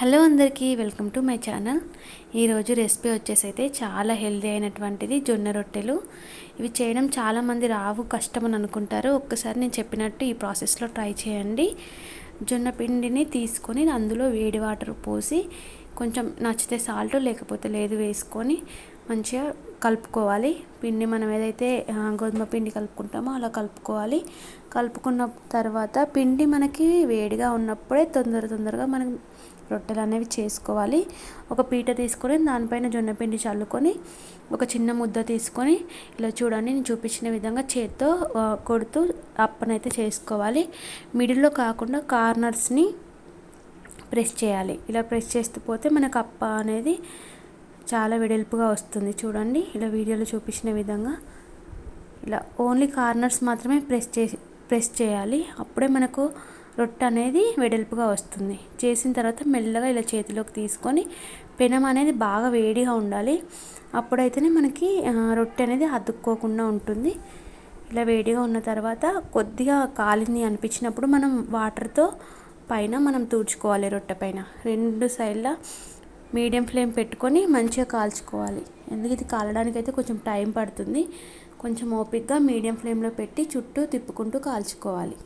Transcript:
Hello అందరికీ welcome to my channel. ఈరోజు recipe వచ్చేసి అయితే చాలా హెల్దీ అయినటువంటిది జొన్న రొట్టెలు. ఇవి చేయడం చాలామంది రావు కష్టం అని అనుకుంటారు. ఒక్కసారి నేను చెప్పినట్టు ఈ ప్రాసెస్లో ట్రై చేయండి. జొన్న పిండిని తీసుకొని అందులో వేడి వాటర్ పోసి కొంచెం నచ్చితే సాల్ట్ లేకపోతే లేదు వేసుకొని మంచిగా కలుపుకోవాలి. పిండి మనం ఏదైతే గోధుమ పిండి కలుపుకుంటామో అలా కలుపుకోవాలి. కలుపుకున్న తర్వాత పిండి మనకి వేడిగా ఉన్నప్పుడే తొందర తొందరగా మనం రొట్టెలు అనేవి చేసుకోవాలి. ఒక పీట తీసుకొని దానిపైన జొన్న పిండి చల్లుకొని ఒక చిన్న ముద్ద తీసుకొని ఇలా చూడండి నేను చూపించిన విధంగా చేత్తో కొడుతూ అప్పనైతే చేసుకోవాలి. మిడిల్లో కాకుండా కార్నర్స్ని ప్రెస్ చేయాలి. ఇలా ప్రెస్ చేస్తూ పోతే మనకు అప్ప అనేది చాలా వెడల్పుగా వస్తుంది. చూడండి ఇలా వీడియోలో చూపించిన విధంగా. ఇలా ఓన్లీ కార్నర్స్ మాత్రమే ప్రెస్ చేసి ప్రెస్ చేయాలి. అప్పుడే మనకు రొట్టె అనేది వెడల్పుగా వస్తుంది. చేసిన తర్వాత మెల్లగా ఇలా చేతిలోకి తీసుకొని పెనం అనేది బాగా వేడిగా ఉండాలి. అప్పుడైతేనే మనకి రొట్టె అనేది అతుక్కోకుండా ఉంటుంది. ఇలా వేడిగా ఉన్న తర్వాత కొద్దిగా కాలింది అనిపించినప్పుడు మనం వాటర్తో పైన మనం తుడుచుకోవాలి రొట్టె పైన. రెండు సైడ్ల మీడియం ఫ్లేమ్ పెట్టుకొని మంచిగా కాల్చుకోవాలి. ఎందుకు ఇది కాలడానికి అయితే కొంచెం టైం పడుతుంది. కొంచెం ఓపిక్గా మీడియం ఫ్లేమ్లో పెట్టి చుట్టూ తిప్పుకుంటూ కాల్చుకోవాలి.